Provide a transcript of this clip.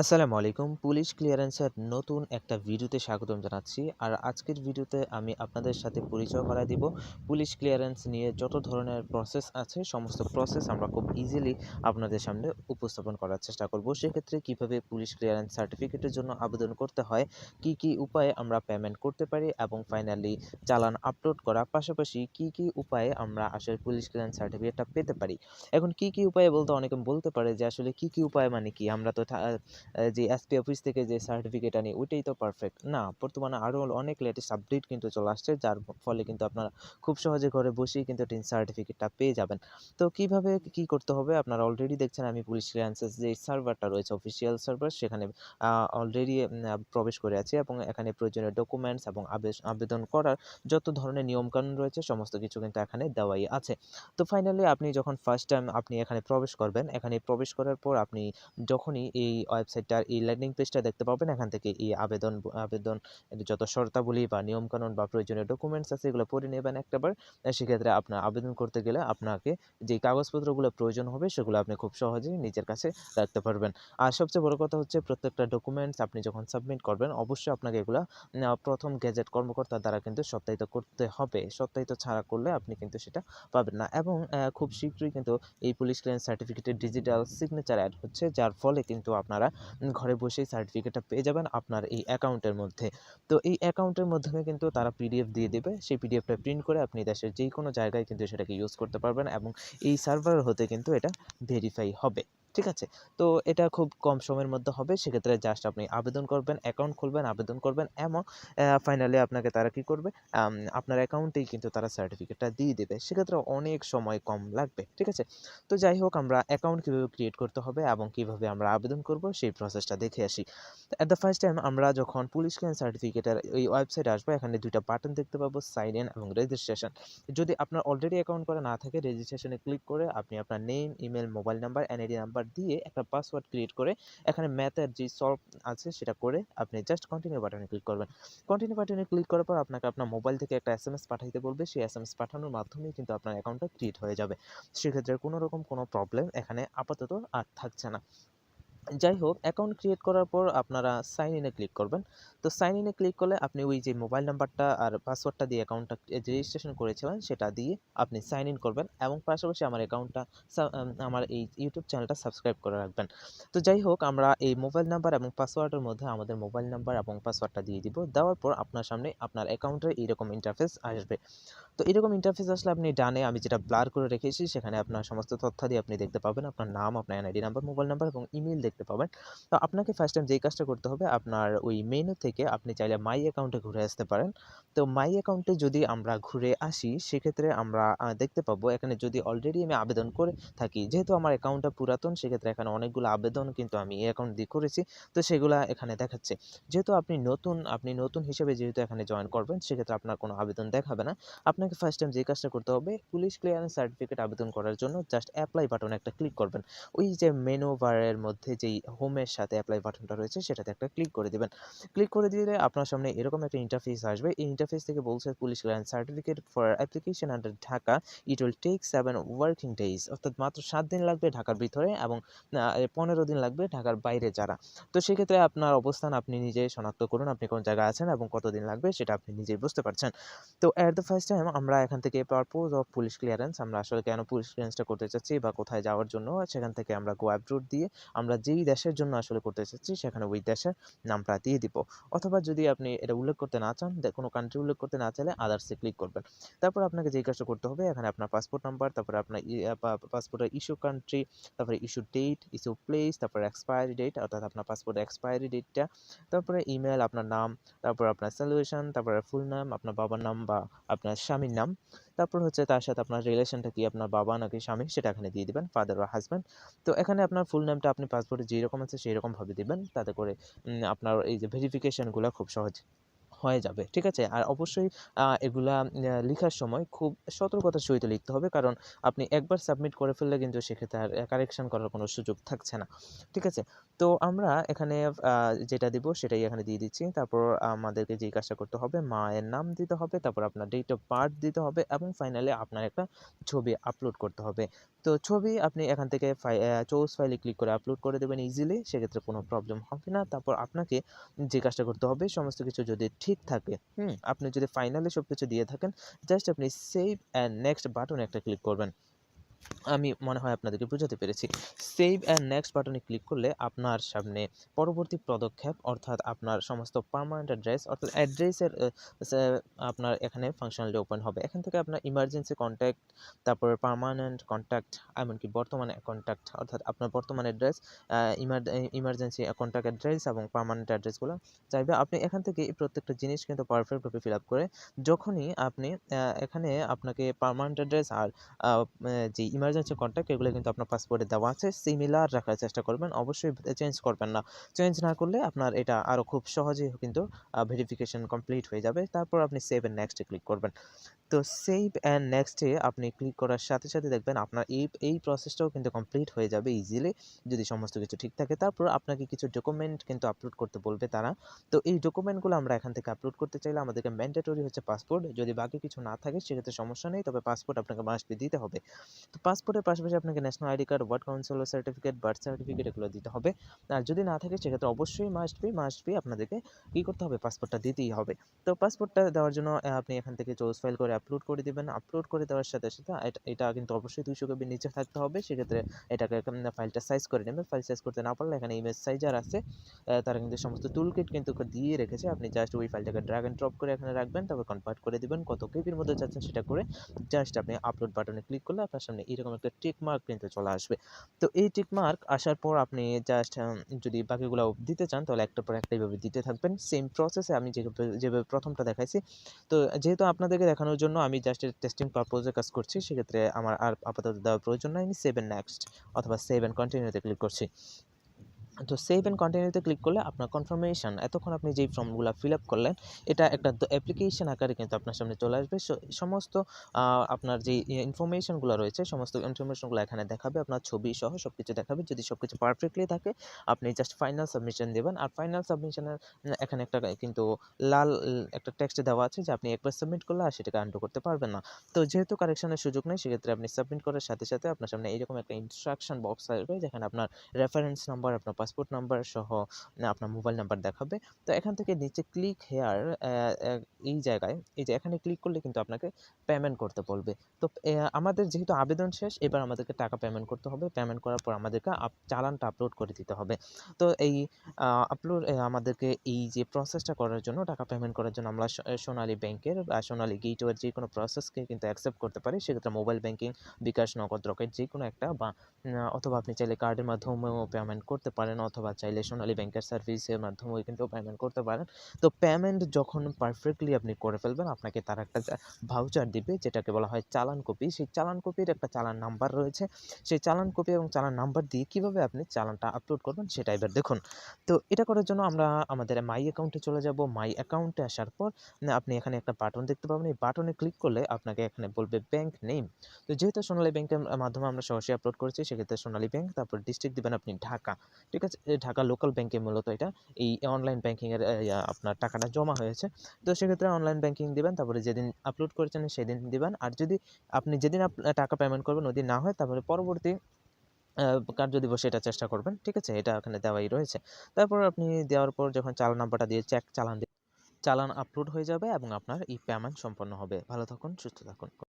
আসসালামু আলাইকুম। পুলিশ ক্লিয়ারেন্সের নতুন একটা ভিডিওতে স্বাগতম জানাচ্ছি। আর আজকের ভিডিওতে আমি আপনাদের সাথে পরিচয় করায় দিব। পুলিশ ক্লিয়ারেন্স নিয়ে যত ধরনের প্রসেস আছে, সমস্ত প্রসেস আমরা খুব ইজিলি আপনাদের সামনে উপস্থাপন করার চেষ্টা করব। সেক্ষেত্রে কীভাবে পুলিশ ক্লিয়ারেন্স সার্টিফিকেটের জন্য আবেদন করতে হয়, কি কি উপায়ে আমরা পেমেন্ট করতে পারি এবং ফাইনালি চালান আপলোড করা পাশাপাশি কি কি উপায়ে আমরা আসলে পুলিশ ক্লিয়ারেন্স সার্টিফিকেটটা পেতে পারি? এখন কি কি উপায়ে বলতে অনেকে বলতে পারে যে আসলে কি কি উপায় মানে কি? আমরা তো যে এসপি অফিস থেকে যে সার্টিফিকেট আনি ওইটাই তো পারফেক্ট না, বর্তমানে আরও অনেক লেটেস্ট আপডেট কিন্তু চলে আসছে, যার ফলে কিন্তু আপনারা খুব সহজে ঘরে বসেই কিন্তু টিন সার্টিফিকেটটা পেয়ে যাবেন। তো কীভাবে কি করতে হবে? আপনারা অলরেডি দেখছেন আমি পুলিশ ক্লিয়ারেন্সেস যে সার্ভারটা রয়েছে অফিসিয়াল সার্ভার সেখানে অলরেডি প্রবেশ করে আছি এবং এখানে প্রয়োজনীয় ডকুমেন্টস এবং আবেদন করার যত ধরনের নিয়মকানুন রয়েছে, সমস্ত কিছু কিন্তু এখানে দেওয়াই আছে। তো ফাইনালি আপনি যখন ফার্স্ট টাইম আপনি এখানে প্রবেশ করবেন, এখানে প্রবেশ করার পর আপনি যখনই এই ওয়েবসাইটটার এই ল্যান্ডিং পেজটা দেখতে পাবেন। এখান থেকে এই আবেদন আবেদন যত শর্তাবলী বা নিয়মকানুন বা প্রয়োজনীয় ডকুমেন্টস আছে, এগুলো পড়ে নেবেন একটাবার। সেক্ষেত্রে আপনার আবেদন করতে গেলে আপনাকে যে কাগজপত্রগুলো প্রয়োজন হবে, সেগুলো আপনি খুব সহজেই নিজের কাছে রাখতে পারবেন। আর সবচেয়ে বড় কথা হচ্ছে, প্রত্যেকটা ডকুমেন্টস আপনি যখন সাবমিট করবেন, অবশ্যই আপনাকে এগুলো প্রথম গ্যাজেট কর্মকর্তার দ্বারা কিন্তু সত্যায়িত করতে হবে। সত্যায়িত ছাড়া করলে আপনি কিন্তু সেটা পাবেন না। এবং খুব শীঘ্রই কিন্তু এই পুলিশ ক্লিয়ারেন্স সার্টিফিকেটের ডিজিটাল সিগনেচার অ্যাড হচ্ছে, যার ফলে কিন্তু আপনারা ঘরে বসেই সার্টিফিকেটটা পেয়ে যাবেন আপনার এই অ্যাকাউন্টের মধ্যে। তো এই অ্যাকাউন্টের মাধ্যমে কিন্তু তারা পিডিএফ দিয়ে দেবে। সেই পিডিএফটা প্রিন্ট করে আপনি দেশের যে কোনো জায়গায় কিন্তু সেটাকে ইউজ করতে পারবেন এবং এই সার্ভার হতে কিন্তু এটা ভেরিফাই হবে। ঠিক আছে? তো এটা খুব কম সময়ের মধ্যে হবে। সেক্ষেত্রে জাস্ট আপনি আবেদন করবেন অ্যাকাউন্ট খুলবেন, আবেদন করবেন এবং ফাইনালি আপনাকে তারা কি করবে? আপনার অ্যাকাউন্টেই কিন্তু তারা সার্টিফিকেটটা দিয়ে দেবে। সেক্ষেত্রে অনেক সময় কম লাগবে, ঠিক আছে? তো যাই হোক, আমরা অ্যাকাউন্ট কীভাবে ক্রিয়েট করতে হবে এবং কীভাবে আমরা আবেদন করব সেই প্রসেসটা দেখে আসি। অ্যাট দ্য ফার্স্ট টাইম আমরা যখন পুলিশ ক্লিয়ারেন্স সার্টিফিকেটের এই ওয়েবসাইটে আসব, এখানে দুইটা বাটন দেখতে পাবো সাইন ইন এবং রেজিস্ট্রেশন যদি আপনার অলরেডি অ্যাকাউন্ট করা না থাকে রেজিস্ট্রেশনে ক্লিক করে আপনি আপনার name email mobile number NID number দিয়ে একটা পাসওয়ার্ড ক্রিয়েট করে এখানে ম্যাথের যে সলভ আছে সেটা করে আপনি জাস্ট কন্টিনিউ বাটনে ক্লিক করবেন। কন্টিনিউ বাটনে ক্লিক করার পর আপনাকে আপনার মোবাইল থেকে একটা এস এম এস পাঠাইতে বলবে। সেই এস এম এস পাঠানোর মাধ্যমেই কিন্তু আপনার অ্যাকাউন্টটা ক্রিয়েট হয়ে যাবে। সেক্ষেত্রে কোনো রকম কোনো প্রবলেম এখানে আপাতত আর থাকছে না। যাই হোক অ্যাকাউন্ট ক্রিয়েট করার পর আপনারা সাইন ইনে ক্লিক করবেন। তো সাইন ইনে ক্লিক করলে আপনি ওই যে মোবাইল নাম্বারটা আর পাসওয়ার্ডটা দিয়ে অ্যাকাউন্টটা রেজিস্ট্রেশন করেছিলেন, সেটা দিয়ে আপনি সাইন ইন করবেন এবং পাশাপাশি আমার অ্যাকাউন্টটা আমার এই ইউটিউব চ্যানেলটা সাবস্ক্রাইব করে রাখবেন। তো যাই হোক আমরা এই মোবাইল নাম্বার এবং পাসওয়ার্ডের মধ্যে আমাদের মোবাইল নাম্বার এবং পাসওয়ার্ডটা দিয়ে দিব। দেওয়ার পর আপনার সামনে আপনার অ্যাকাউন্টের এইরকম ইন্টারফেস আসবে। তো এরকম ইন্টারফেস আসলে আপনি ডানে আমি যেটা ব্লার করে রেখেছি, সেখানে আপনার সমস্ত তথ্যাদি আপনি দেখতে পাবেন। আপনার নাম, আপনার এনআইডি নাম্বার মোবাইল নাম্বার এবং ইমেল দেখতে পাবেন তো আপনাকে ফার্স্ট টাইম যেই কাজটা করতে হবে, আপনার ওই মেনু থেকে আপনি চাইলে মাই অ্যাকাউন্টে ঘুরে আসতে পারেন। তো মাই অ্যাকাউন্টে যদি আমরা ঘুরে আসি, সেক্ষেত্রে আমরা দেখতে পাবো এখানে যদি অলরেডি আমি আবেদন করে থাকি, যেহেতু আমার অ্যাকাউন্টটা পুরাতন, সেক্ষেত্রে এখানে অনেকগুলো আবেদন কিন্তু আমি এই অ্যাকাউন্ট দিয়ে করেছি। তো সেগুলা এখানে দেখাচ্ছে। যেহেতু আপনি নতুন আপনি নতুন হিসেবে যেহেতু এখানে জয়েন করবেন, সেক্ষেত্রে আপনার কোনো আবেদন দেখাবে না। আপনাকে ফার্স্ট টাইম যে কাজটা করতে হবে পুলিশ ক্লিয়ারেন্স সার্টিফিকেট আবেদন করার জন্য জাস্ট অ্যাপ্লাই বাটনে একটা ক্লিক করবেন। ওই যে মেনু মধ্যে যেই হোমের সাথে অ্যাপ্লাই বাটনটা রয়েছে, সেটাতে একটা ক্লিক করে দিবেন। ক্লিক করে দিলে আপনার সামনে এরকম একটা ইন্টারফেস আসবে। এই ইন্টারফেস থেকে বলছে police clearance certificate for application under Dhaka it will take seven working days অর্থাৎ মাত্র সাত দিন লাগবে ঢাকার ভিতরে এবং পনেরো দিন লাগবে ঢাকার বাইরে যারা। তো সেক্ষেত্রে আপনার অবস্থান আপনি নিজে শনাক্ত করুন, আপনি কোন জায়গায় আছেন এবং কতদিন লাগবে সেটা আপনি নিজেই বুঝতে পারছেন। তো অ্যাট দ্য ফার্স্ট টাইম আমরা এখান থেকে পারপোজ অফ পুলিশ ক্লিয়ারেন্স আমরা আসলে কেন পুলিশ ক্লিয়ারেন্সটা করতে চাচ্ছি বা কোথায় যাওয়ার জন্য, সেখান থেকে আমরা গো অ্যাপ্রুট দিয়ে আমরা যেই দেশের জন্য আসলে করতে চাচ্ছি সেখানে ওই দেশের নামটা দিয়ে দিব। অথবা যদি আপনি এটা উল্লেখ করতে না চান কোনো কান্ট্রি উল্লেখ করতে না চাইলে আদার্সে ক্লিক করবেন। তারপর আপনাকে যেই কাজটা করতে হবে, এখানে আপনার পাসপোর্ট নাম্বার তারপরে আপনার পাসপোর্টের ইস্যু কান্ট্রি তারপরে ইস্যু ডেট ইস্যু প্লেস তারপরে এক্সপায়ারি ডেট অর্থাৎ আপনার পাসপোর্ট এক্সপায়ারি ডেটটা তারপরে ইমেল আপনার নাম, তারপর আপনার সলিউশন তারপরে ফুল নাম আপনার বাবার নাম বা আপনার স্বামীর নাম। তারপর হচ্ছে তার সাথে আপনার রিলেশনটা কি আপনার বাবা নাকি স্বামী সেটা এখানে দিয়ে দিবেন ফাদার বা হাজব্যান্ড তো এখানে আপনার ফুল নামটা আপনি পাসপোর্টে যেরকম আছে সেই রকমভাবে দিবেন, তাতে করে আপনার এই যে ভেরিফিকেশনগুলো খুব সহজ হয়ে যাবে, ঠিক আছে? আর অবশ্যই এগুলা লেখার সময় খুব সতর্কতার সহিত লিখতে হবে, কারণ আপনি একবার সাবমিট করে ফেললে কিন্তু সেক্ষেত্রে আর কারেকশান করার কোনো সুযোগ থাকছে না, ঠিক আছে? তো আমরা এখানে যেটা দিব সেটাই এখানে দিয়ে দিচ্ছি। তারপর আমাদেরকে যেই কাজটা করতে হবে, মায়ের নাম দিতে হবে, তারপর আপনার ডেট অফ বার্থ দিতে হবে এবং ফাইনালি আপনার একটা ছবি আপলোড করতে হবে। তো ছবি আপনি এখান থেকে চৌস ফাইলে ক্লিক করে আপলোড করে দেবেন ইজিলি সেক্ষেত্রে কোনো প্রবলেম হবে না। তারপর আপনাকে যে কাজটা করতে হবে, সমস্ত কিছু যদি ঠিক থাকে, হুম, আপনি যদি ফাইনালি সব কিছু দিয়ে থাকেন জাস্ট আপনি সেভ অ্যান্ড নেক্সট বাটনে একটা ক্লিক করবেন। আমি মনে হয় আপনাদেরকে বোঝাতে পেরেছি। সেভ অ্যান্ড নেক্সট বাটনে ক্লিক করলে আপনার সামনে পরবর্তী পদক্ষেপ অর্থাৎ আপনার সমস্ত পার্মানেন্ট অ্যাড্রেস অর্থাৎ অ্যাড্রেসের আপনার এখানে ফাংশনালি ওপেন হবে। এখান থেকে আপনার ইমার্জেন্সি কন্ট্যাক্ট তারপর পার্মানেন্ট কন্ট্যাক্ট এমনকি বর্তমানে কন্ট্যাক্ট অর্থাৎ আপনার বর্তমান অ্যাড্রেস ইমার্জেন্সি কন্ট্যাক্ট অ্যাড্রেস এবং পার্মানেন্ট অ্যাড্রেসগুলো চাইবে। আপনি এখান থেকে এই প্রত্যেকটা জিনিস কিন্তু পারফেক্টভাবে ফিল আপ করে যখনই আপনি এখানে আপনাকে পার্মানেন্ট অ্যাড্রেস আর যে ইমার্জেন্সি কন্ট্যাক্ট এগুলো কিন্তু আপনার পাসপোর্টে দেওয়া আছে। সিমিলার রাখার চেষ্টা করবেন। অবশ্যই চেঞ্জ করবেন না। চেঞ্জ না করলে আপনার এটা আরও খুব সহজেই কিন্তু ভেরিফিকেশন কমপ্লিট হয়ে যাবে। তারপর আপনি সেভ অ্যান্ড নেক্সটে ক্লিক করবেন। তো সেভ অ্যান্ড নেক্সটে আপনি ক্লিক করার সাথে সাথে দেখবেন আপনার এই এই প্রসেসটাও কিন্তু কমপ্লিট হয়ে যাবে ইজিলি যদি সমস্ত কিছু ঠিক থাকে। তারপর আপনাকে কিছু ডকুমেন্ট কিন্তু আপলোড করতে বলবে তারা। তো এই ডকুমেন্টগুলো আমরা এখান থেকে আপলোড করতে চাইলে আমাদেরকে ম্যান্ডেটরি হচ্ছে পাসপোর্ট যদি বাকি কিছু না থাকে, সেক্ষেত্রে সমস্যা নেই। তবে পাসপোর্ট আপনাকে মাস্ট দিতে হবে। তো পাসপোর্টের পাশাপাশি আপনাকে national ID card ward council certificate birth certificate এগুলো দিতে হবে। আর যদি না থাকে, সেক্ষেত্রে অবশ্যই মাস্ট বি মাস্ট বি আপনাদেরকে কী করতে হবে? পাসপোর্টটা দিতেই হবে। তো পাসপোর্টটা দেওয়ার জন্য আপনি এখান থেকে চোজ ফাইল করে আপলোড করে দিবেন। আপলোড করে দেওয়ার সাথে সাথে এটা- কিন্তু অবশ্যই দুইশো কেবির নিচে থাকতে হবে। সেক্ষেত্রে এটাকে ফাইলটা সাইজ করে নেবেন। ফাইল সাইজ করতে না পারলে এখানে ইমেজ সাইজার আছে তারা কিন্তু সমস্ত টুল কিট কিন্তু দিয়ে রেখেছে। আপনি জাস্ট ওই ফাইলটাকে ড্রাগ অ্যান্ড ড্রপ করে এখানে রাখবেন। তারপর কনভার্ট করে দিবেন। কত কেবির মধ্যে চাচ্ছেন সেটা করে জাস্ট আপনি আপলোড বাটনে ক্লিক করলে আপনার সামনে এরকম একটা টিকমার্ক কিন্তু চলে আসবে। তো এই টিকমার্ক আসার পর আপনি জাস্ট যদি বাকিগুলো দিতে চান, তাহলে একটার পর একটা এইভাবে দিতে থাকবেন। সেম প্রসেসে আমি যেভাবে প্রথমটা দেখাইছি, তো যেহেতু আপনাদেরকে দেখানোর জন্য আমি জাস্ট টেস্টিং পারপোজে কাজ করছি, সেক্ষেত্রে আমার আর আপাতত দেওয়ার প্রয়োজন নয় আমি সেভেন নেক্সট অথবা সেভেন কন্টিনিউতে ক্লিক করছি। তো সেভ অ্যান্ড কন্টিনিউতে ক্লিক করলে আপনার কনফার্মেশন এতক্ষণ আপনি যেই ফর্মগুলো ফিল আপ করলেন, এটা একটা অ্যাপ্লিকেশন আকারে কিন্তু আপনার সামনে চলে আসবে। সো- সমস্ত আপনার যে ইনফরমেশনগুলো রয়েছে, সমস্ত ইনফরমেশনগুলো এখানে দেখাবে, আপনার ছবি সহ সব কিছু দেখাবে। যদি সব কিছু পারফেক্টলি থাকে, আপনি জাস্ট ফাইনাল সাবমিশন দেবেন। আর ফাইনাল সাবমিশনের এখানে একটা কিন্তু লাল, একটা টেক্সট দেওয়া আছে যে আপনি একবার সাবমিট করলে আর সেটাকে আন্ডু করতে পারবেন না। তো যেহেতু কারেকশনের সুযোগ নেই, সেক্ষেত্রে আপনি সাবমিট করার সাথে সাথে আপনার সামনে এইরকম একটা ইনস্ট্রাকশন বক্স আসবে, যেখানে আপনার রেফারেন্স নাম্বার আপনার পাসপোর্ট নাম্বার সহ আপনার মোবাইল নাম্বার দেখাবে। তো এখান থেকে নিচে ক্লিক হেয়ার এই জায়গায়, এই যে এখানে ক্লিক করলে কিন্তু আপনাকে পেমেন্ট করতে বলবে। তো আমাদের যেহেতু আবেদন শেষ, এবার আমাদেরকে টাকা পেমেন্ট করতে হবে। পেমেন্ট করার পর আমাদেরকে চালানটা আপলোড করে দিতে হবে। তো এই আপলোড আমাদেরকে এই যে প্রসেসটা করার জন্য, টাকা পেমেন্ট করার জন্য আমরা সোনালী ব্যাংকের বা সোনালী গেটওয়ের যে কোনো প্রসেসকে কিন্তু অ্যাকসেপ্ট করতে পারি। সেক্ষেত্রে মোবাইল ব্যাংকিং বিকাশ, নগদ রকেট যে কোনো একটা বা অথবা আপনি চাইলে কার্ডের মাধ্যমেও পেমেন্ট করতে পারেন। অথবা চাইলে সোনালী ব্যাংকের সার্ভিসের মাধ্যমেও কিন্তু পেমেন্ট করতে পারেন। তো পেমেন্ট যখন পারফেক্টলি আপনি করে ফেলবেন, আপনাকে তার একটা ভাউচার দিবে, যেটাকে বলা হয় চালান কপি সেই চালান কপির একটা চালান নাম্বার রয়েছে। সেই চালান কপি এবং চালান নাম্বার দিয়ে কীভাবে আপনি চালানটা আপলোড করবেন সেটা এবার দেখুন। তো এটা করার জন্য আমরা আমাদের মাই অ্যাকাউন্টে চলে যাব। মাই অ্যাকাউন্টে আসার পর আপনি এখানে একটা বাটন দেখতে পাবেন। এই বাটনে ক্লিক করলে আপনাকে এখানে বলবে ব্যাংক নেম তো যেহেতু সোনালী ব্যাংকের মাধ্যমে আমরা সরাসরি আপলোড করেছি, সেক্ষেত্রে সোনালী ব্যাংক তারপর ডিস্ট্রিক্ট দেবেন আপনি ঢাকা। ঠিক এই ঢাকা লোকাল ব্যাংকে মূলত এটা, এই অনলাইন ব্যাংকিংয়ের আপনার টাকাটা জমা হয়েছে। তো সেক্ষেত্রে অনলাইন ব্যাংকিং দিবেন, তারপরে যেদিন আপলোড করেছেন সেদিন দিবেন। আর যদি আপনি যেদিন টাকা পেমেন্ট করবেন, ওই না হয়, তারপরে পরবর্তী কার্য দিবসে এটা চেষ্টা করবেন। ঠিক আছে? এটা ওখানে দেওয়াই রয়েছে। তারপর আপনি দেওয়ার পর যখন চালান নাম্বারটা দিয়ে চেক চালান চালান আপলোড হয়ে যাবে এবং আপনার এই পেমেন্ট সম্পন্ন হবে। ভালো থাকুন, সুস্থ থাকুন।